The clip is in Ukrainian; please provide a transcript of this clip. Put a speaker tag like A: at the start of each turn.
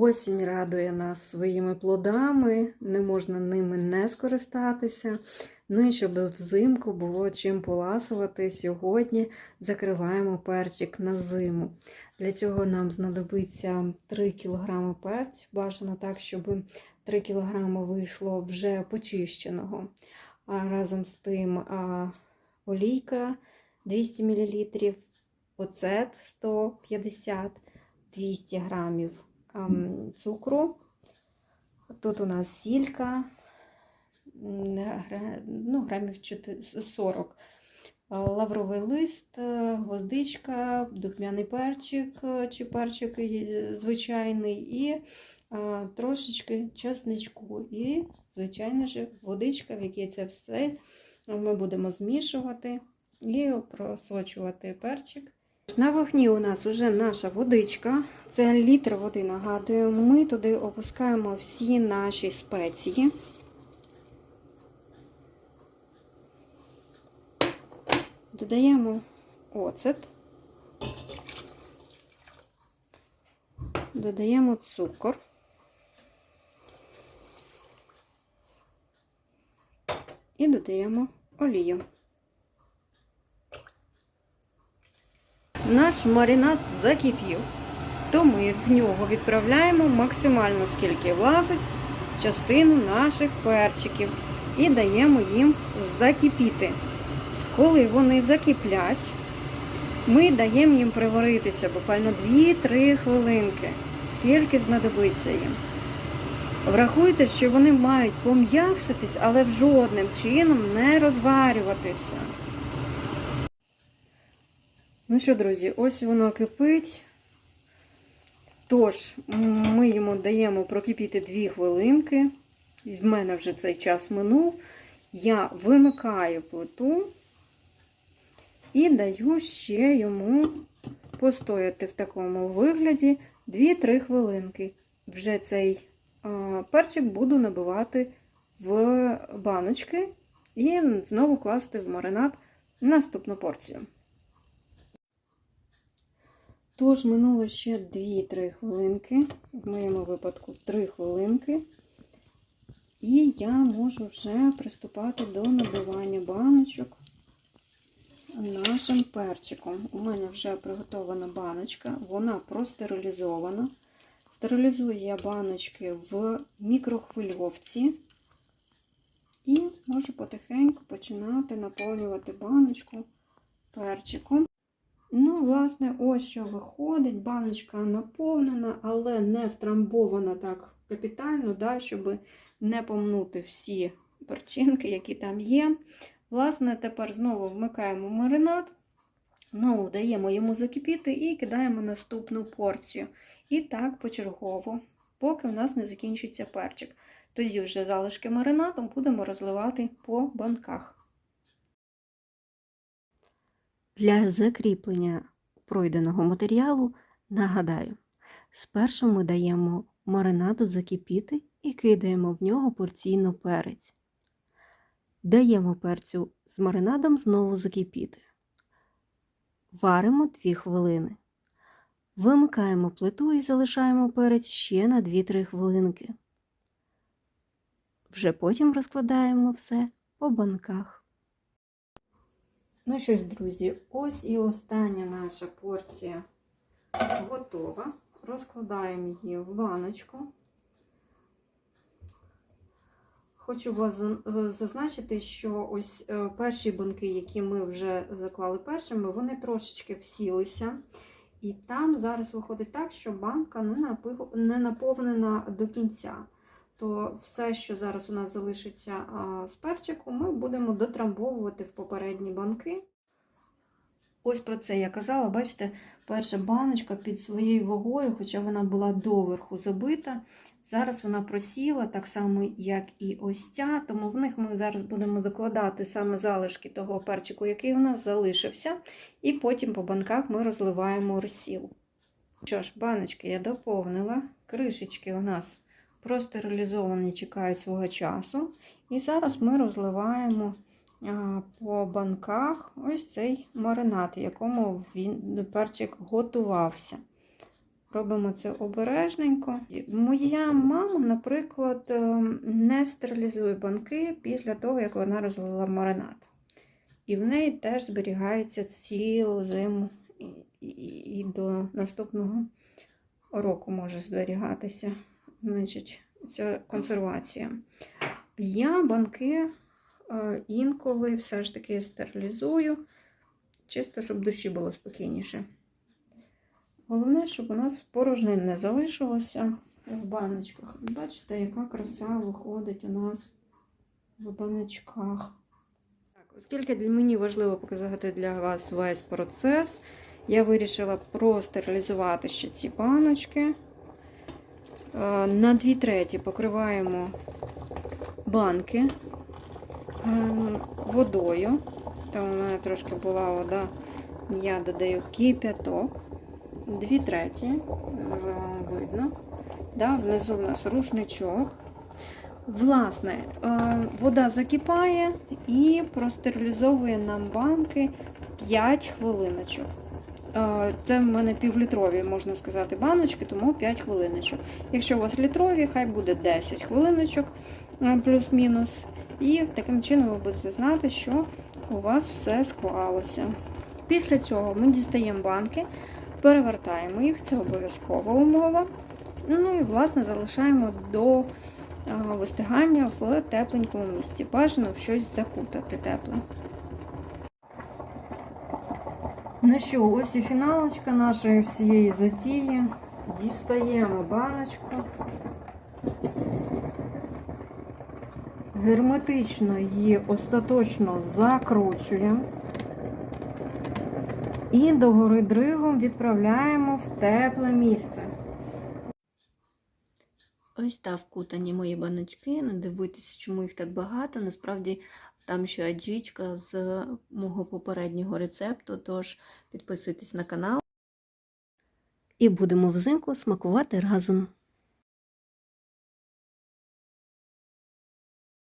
A: Осінь радує нас своїми плодами, не можна ними не скористатися. Ну і щоб взимку було чим поласувати, сьогодні закриваємо перчик на зиму. Для цього нам знадобиться 3 кг перцю. Бажано так, щоб 3 кг вийшло вже почищеного. А разом з тим а, олійка 200 мл, оцет 150 200 грамів ам, цукру. Тут у нас сілька, ну, грамів 40. Лавровий лист, е, гвоздичка, духмяний перчик е, чи перчик е, звичайний, і трошечки чесничку. І, звичайно ж, водичка, в якій це все ми будемо змішувати і просочувати перчик. На вогні у нас вже наша водичка. Це літр води, нагадую. Ми туди опускаємо всі наші спеції. Додаємо оцет. Додаємо цукор. І додаємо олію. Наш маринад закипів, то ми в нього відправляємо максимально скільки влазить частину наших перчиків і даємо їм закипіти. Коли вони закиплять, ми даємо їм приваритися буквально 2-3 хвилинки, скільки знадобиться їм. Врахуйте, що вони мають пом'якшитись, але в жодним чином не розварюватися. Ну що, друзі, ось воно кипить. Тож, ми йому даємо прокипіти 2 хвилинки. З мене вже цей час минув. Я вимикаю плиту і даю ще йому постояти в такому вигляді 2-3 хвилинки. Вже цей перчик буду набивати в баночки і знову класти в маринад наступну порцію. Тож, минуло ще 2-3 хвилинки, в моєму випадку 3 хвилинки. І я можу вже приступати до набивання баночок нашим перчиком. У мене вже приготована баночка, вона простерилізована. Стерилізую я баночки в мікрохвильовці. І можу потихеньку починати наповнювати баночку перчиком. Ну, власне, ось що виходить. Баночка наповнена, але не втрамбована так капітально, да, щоб не помнути всі перчинки, які там є. Власне, тепер знову вмикаємо маринад, знову даємо йому закипіти і кидаємо наступну порцію. І так почергово, поки в нас не закінчиться перчик. Тоді вже залишки маринаду будемо розливати по банках. Для закріплення пройденого матеріалу нагадаю, спершу ми даємо маринаду закипіти і кидаємо в нього порційно перець. Даємо перцю з маринадом знову закипіти. Варимо 2 хвилини. Вимикаємо плиту і залишаємо перець ще на 2-3 хвилинки. Вже потім розкладаємо все по банках. Ну що ж, друзі, ось і остання наша порція готова. Розкладаємо її в баночку. Хочу вас зазначити, що ось е, перші банки, які ми вже заклали першими, вони трошечки всілися. І там зараз виходить так, що банка не наповнена до кінця. То все, що зараз у нас залишиться з перчику, ми будемо дотрамбовувати в попередні банки. Ось про це я казала, бачите, перша баночка під своєю вагою, хоча вона була доверху забита. Зараз вона просіла, так само, як і ось ця, тому в них ми зараз будемо докладати саме залишки того перчику, який у нас залишився, і потім по банках ми розливаємо розсіл. Що ж, баночки я доповнила, кришечки у нас простерилізовані, чекають свого часу. І зараз ми розливаємо по банках ось цей маринад, в якому він перчик готувався. Робимо це обережненько. Моя мама, наприклад, е, не стерилізує банки після того, як вона розлила маринад. І в неї теж зберігається цілу зиму і, до наступного року може зберігатися. Значить, ця консервація. Я банки е, інколи все ж таки стерилізую, чисто, щоб душі було спокійніше. Головне, щоб у нас порожнин не залишилося в баночках. Бачите, яка краса виходить у нас в баночках. Так, оскільки для мені важливо показати для вас весь процес, я вирішила простерилізувати ще ці баночки. Е, На 2 треті покриваємо банки е, водою. Там у мене трошки була вода, я додаю кип'яток. Дві треті, видно. Да, внизу в нас рушничок. Власне, е, вода закипає і простерилізовує нам банки 5 хвилиночок. Е, Це в мене півлітрові, можна сказати, баночки, тому 5 хвилиночок. Якщо у вас літрові, хай буде 10 хвилиночок е, плюс-мінус. І таким чином ви будете знати, що у вас все склалося. Після цього ми дістаємо банки, перевертаємо їх, це обов'язкова умова. Ну і, власне, залишаємо до вистигання в тепленькому місці. Бажано в щось закутати тепле. Ну що, ось і фіналочка нашої всієї затії. Дістаємо баночку. Герметично її остаточно закручуємо. І догори дригом відправляємо в тепле місце. Ось так вкутані мої баночки. Не дивуйтесь, чому їх так багато. Насправді там ще аджічка з мого попереднього рецепту, тож підписуйтесь на канал. І будемо взимку смакувати разом.